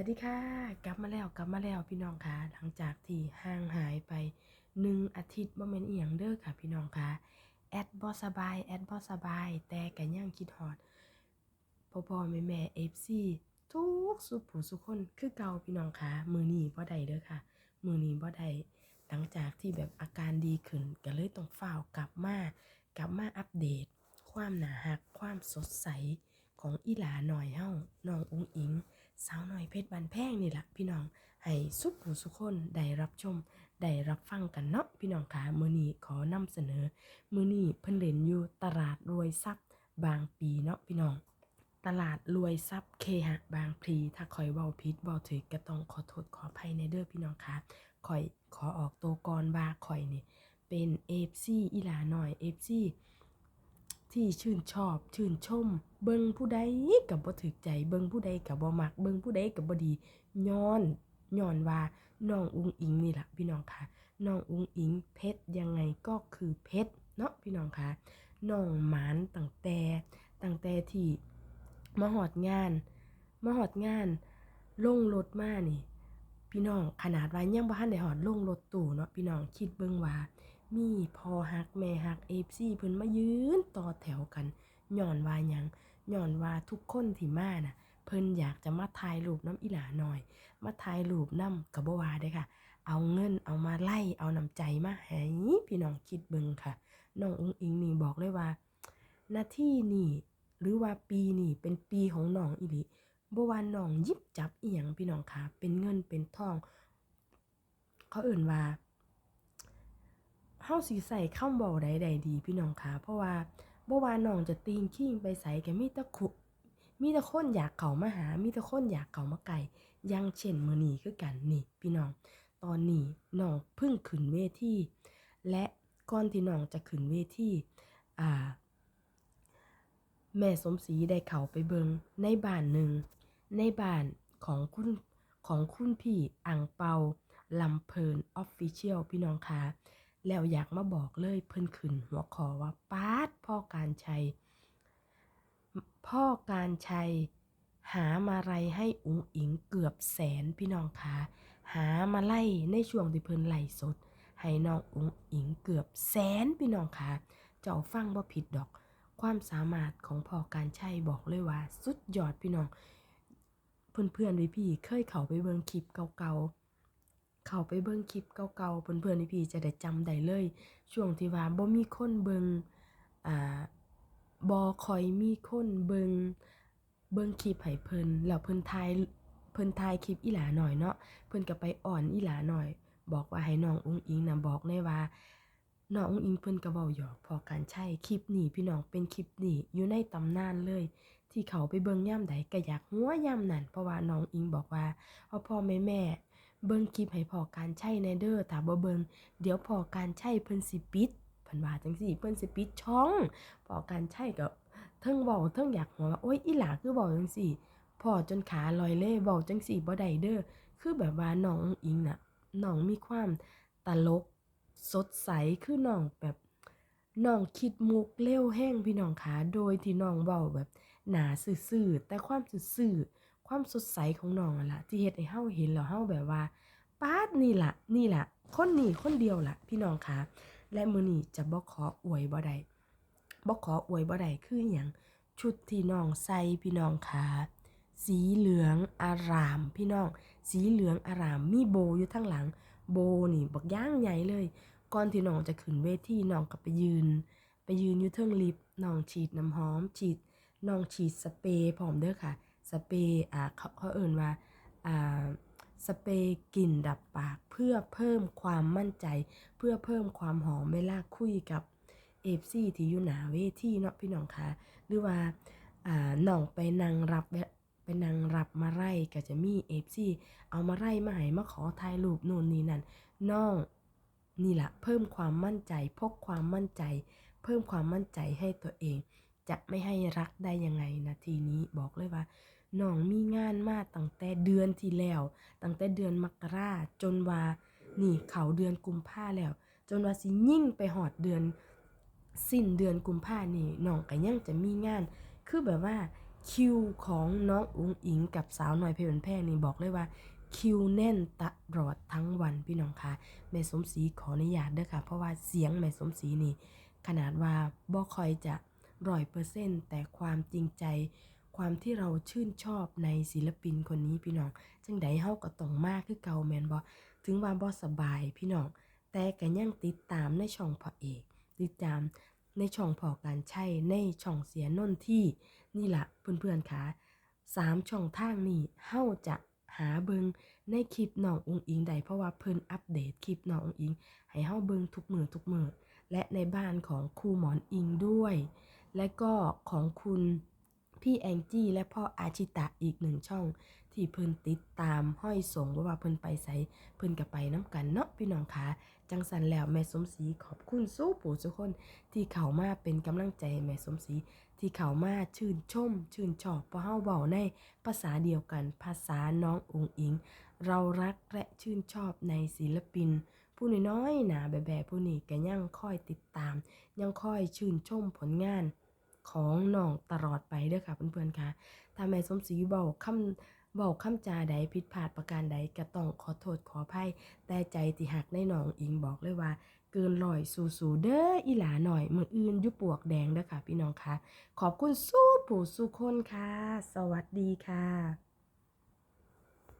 วัสดีค่ะ กลับมาแล้วกลับมาแล้วพี่น้องค่ะหลังจากที่ห่างหายไปหนึ่งอาทิตย์บ่แม่นอียงเด้อค่ะ พี่น้องค่ะแอดบ่สบายแอดบ่สบาย แต่ก็ยังคิดฮอดพ่อพ่อแม่แม่ FC ทุกสุขผู้สุขคนคือเก่าพี่น้องค่ะมือนีบ่ได้เด้อค่ะ มือนีบ่ได้หลังจากที่แบบอาการดีขึ้นก็เลยต้องฝ้าวกลับมากลับมาอัปเดต ความหนาหักความสดใสของอีหลาหน่อยเฮ้าน้องอุ้งอิง สาวหน่อยเพชรบันแพงนี่แหละพี่น้อง ให้สุขผู้สุขคนได้รับชม ได้รับฟังกันเนาะพี่น้องค่ะมือนี้ขอนำเสนอ มือนี้เพิ่นเล่นอยู่ตลาดรวยทรัพย์บางปีเนาะพี่น้อง ตลาดรวยทรัพย์เคหะบางพลีถ้าคอยเว้าผิดเว้าถูกก็ต้องขอโทษขออภัยในเด้อพี่น้องค่ะคอยขอออกตัวก่อนว่าคอยนี่เป็น FC อีหลาหน่อย FC ที่ชื่นชอบชื่นชม เบิงผู้ใดกับบ่ถึกใจเบิงผู้ใดกับบ่มัก เบิงผู้ใดกับบ่ดีย้อนย้อนว่าน้องอุ้งอิงนี่แหละพี่น้องค่ะน้องอุ้งอิงเพชรยังไงก็คือเพชรเนาะพี่น้องค่ะน้องหมานตั้งแต่ตั้งแต่ที่มาหอดงานมาหอดงานลงรถมานี่ พี่น้องขนาดว่ายังบ่ทันได้หอดลงรถตู้เนาะพี่น้องคิดเบิ่งว่า มีพ่อฮักแม่ฮัก FC เพิ่นมายืนต่อแถวกันย้อนว่าหยังย้อนว่าทุกคนที่มาน่ะ เพิ่นอยากจะมาถ่ายรูปน้ำอีหลาหน่อย มาถ่ายรูปน้ำก็บ่ว่าเด้ค่ะ เอาเงินเอามาไล่เอาน้ำใจมาให้พี่น้องคิดเบิ่งค่ะน้องอุ้งอิงนี่บอกเลยว่าหน้าที่นี่หรือว่าปีนี่เป็นปีของน้องอีหลีบวาน้องยิบจับเอียงพี่น้องค่ะเป็นเงินเป็นทอง เขาเอิ่นว่า เฮาสิใส่คำเว้าใดๆดีพี่น้องคะเพราะว่าบ่ว่าน้องจะตีนขิงไปไสก็มีแต่คุมีแต่คนอยากเข้ามาหา มีแต่คนอยากเข้ามาใกล้อย่างเช่นมื้อนี้คือกันนี่พี่น้อง ตอนนี้น้องเพิ่งขึ้นเวทีและก่อนที่น้องจะขึ้นเวทีอ่า แม่สมศรีได้เข้าไปเบิงในบ้านหนึ่ง ในบ้านของคุณของคุณพี่อังเปาลำเพลินออฟฟิเชียลพี่น้องคะ แล้วอยากมาบอกเลยเพิ่นขึ้นหัวขอว่าป้าดพ่อการชัย พ่อการชัย หามาไรให้อุ๋งอิงเกือบแสนพี่น้องคะหามาไล่ในช่วงที่เพิ่นไล่สด ให้น้องอุ๋งอิงเกือบแสนพี่น้องคะเจ้าฟังบ่ผิดดอก ความสามารถของพ่อการชัยบอกเลยว่า สุดยอดพี่น้อง เพื่อนๆพี่ๆเคยเข้าไปเบิ่งคลิปเก่าๆ เข้าไปเบิ่งคลิปเก่าๆเพื่อนๆพี่จะได้จำได้เลย ช่วงที่ว่าบ่มีคนเบิ่งอ่าบ่คอยมีคนเบิ่งเบิ่งคลิปให้เพิ่นแล้วเพิ่นถ่ายเพิ่นถ่ายคลิปอีหลาหน่อยเนาะเพิ่นก็ไปอ่อนอีหลาหน่อย บอกว่าให้น้องอุ้งอิงนะบอกแน่ว่าน้องอุ้งอิงเพิ่นก็เว้าหยอกพอการใช้คลิปนี้พี่น้องเป็นคลิปนี้อยู่ในตำนานเลย ที่เขาไปเบิ่งย่ำใดก็อยากหัวย่ำนั่นเพราะว่าน้องอิงบอกว่าพ่อพ่อแม่แม่ เบิ่งคลิปให้พอการใช้ในเด้อถ้าบ่เบิ่งเดี๋ยวพอการใช้เพิ่นสิปิดเพิ่นว่าจังซี่เพิ่นสิปิดช่องพอการใช้ก็เทิงเว้าเทิงอยากหัวว่าโอ๊ยอีหลาคือเว้าจังซี่พ่อจนขาลอยเล่เว้าจังซี่บ่ได้เด้อคือแบบว่าน้องอิงน่ะน้องมีความตลกสดใสคือน้องแบบน้องคิดมุกเร็วแห้งพี่น้องขาโดยที่น้องเว้าแบบหนาซื่อๆแต่ความซื่อ ความสดใสของน้องนั่นล่ะที่เฮ็ดให้เฮาเห็นแล้วเฮาแบบว่าป๊าดนี่ล่ะนี่ล่ะคนนี้คนเดียวล่ะพี่น้องขาและมือนี้จะบ่ขออวยบ่ได้บ่ขออวยบ่ได้คือหยังชุดที่น้องใส่พี่น้องขาสีเหลืองอารามพี่น้อง สีเหลืองอารามมีโบอยู่ทั้งหลัง โบนี่บักย่างใหญ่เลย ก่อนที่น้องจะขึ้นเวทีน้องก็ไปยืน ไปยืนอยู่เทิงลิฟต์น้องฉีดน้ำหอมฉีดน้องฉีดสเปรย์พร้อมเด้อค่ะ สเปรย์อ่าเขาเขาเอ่นว่าอ่าสเปรย์กลิ่นดับปากเพื่อเพิ่มความมั่นใจ เพื่อเพิ่มความหอมเวลาคุยกับเอฟซีที่อยู่หนาเวทีเนาะพี่น้องคะหรือว่าอ่าน้องไปนั่งรับไปนั่งรับมาไร่ก็จะมีเอฟซีเอามาไร่มาให้มาขอถ่ายรูปนู่นนี่นั่นน้องนี่แหละเพิ่มความมั่นใจพกความมั่นใจ เพิ่มความมั่นใจให้ตัวเอง จะไม่ให้รักได้ยังไงนาทีนี้บอกเลยว่าน้องมีงานมาตั้งแต่เดือนที่แล้ว ตั้งแต่เดือนมกราจนว่านี่เขาเดือนกุมภาแล้ว จนว่าสิยิ่งไปหอดเดือน สิ้นเดือนกุมภานี่น้องก็ยังจะมีงาน คือแบบว่าคิวของน้องอุ๋งอิงกับสาวหน่อยเพลินแพงนี่บอกเลยว่าคิวแน่นตลอดทั้งวันพี่น้องคะแม่สมศรีขออนุญาตเด้อค่ะ เพราะว่าเสียงแม่สมศรีนี่ ขนาดว่าบ่คอยจะ ร้อยเปอร์เซ็นต์แต่ความจริงใจ ความที่เราชื่นชอบในศิลปินคนนี้พี่น้องจังใดเฮาก็ต้องมากคือเก่าแมนบ่ถึงว่าบ่สบายพี่น้องแต่ก็ยังติดตามในช่องพระเอกติดตามในช่องพอการใช้ในช่องเสียนนที่นี่ล่ะเพื่อนๆค่ะสามช่องทางนี้เฮาจะหาเบิงในคลิปน้ององอิงใดเพราะว่าเพิ่นอัปเดตคลิปน้ององอิง ให้เฮาเบิงทุกมือทุกมือและในบ้านของครูหมอนอิงด้วย และก็ของคุณพี่แองจี้และพ่ออาชิตะอีกหนึ่งช่อง ที่เพิ่นติดตามห้อยส่งว่าว่าเพิ่นไปใสเพิ่นก็ไปน้ำกันเนาะพี่น้องคะจังสันแล้วแม่สมศรีขอบคุณสู้ปู่ทุกคน ที่เขามาเป็นกำลังใจแม่สมศรีที่เขามาชื่นชม ชื่นชอบเพราะเฮาเว้าในภาษาเดียวกันภาษาน้ององอิง เรารักและชื่นชอบในศิลปิน ผู้น้อยๆหนาแบบแบบผู้นี้ก็ยังคอยติดตาม ยังคอยชื่นชมผลงานของน้องตลอดไปเด้อค่ะเพื่อนๆค่ะถ้าแม่สมศรีเบาคำเบาคำจาใดผิดพลาดประการใดก็ต้องขอโทษขออภัย แต่ใจที่หักในน้องอิงบอกเลยว่าเกินลอยสู่ๆเด้ออีหลาหน่อยมืออื่นยุปวกแดงเด้อค่ะพี่น้องค่ะ ขอบคุณสู้ผู้สู้คนค่ะ สวัสดีค่ะ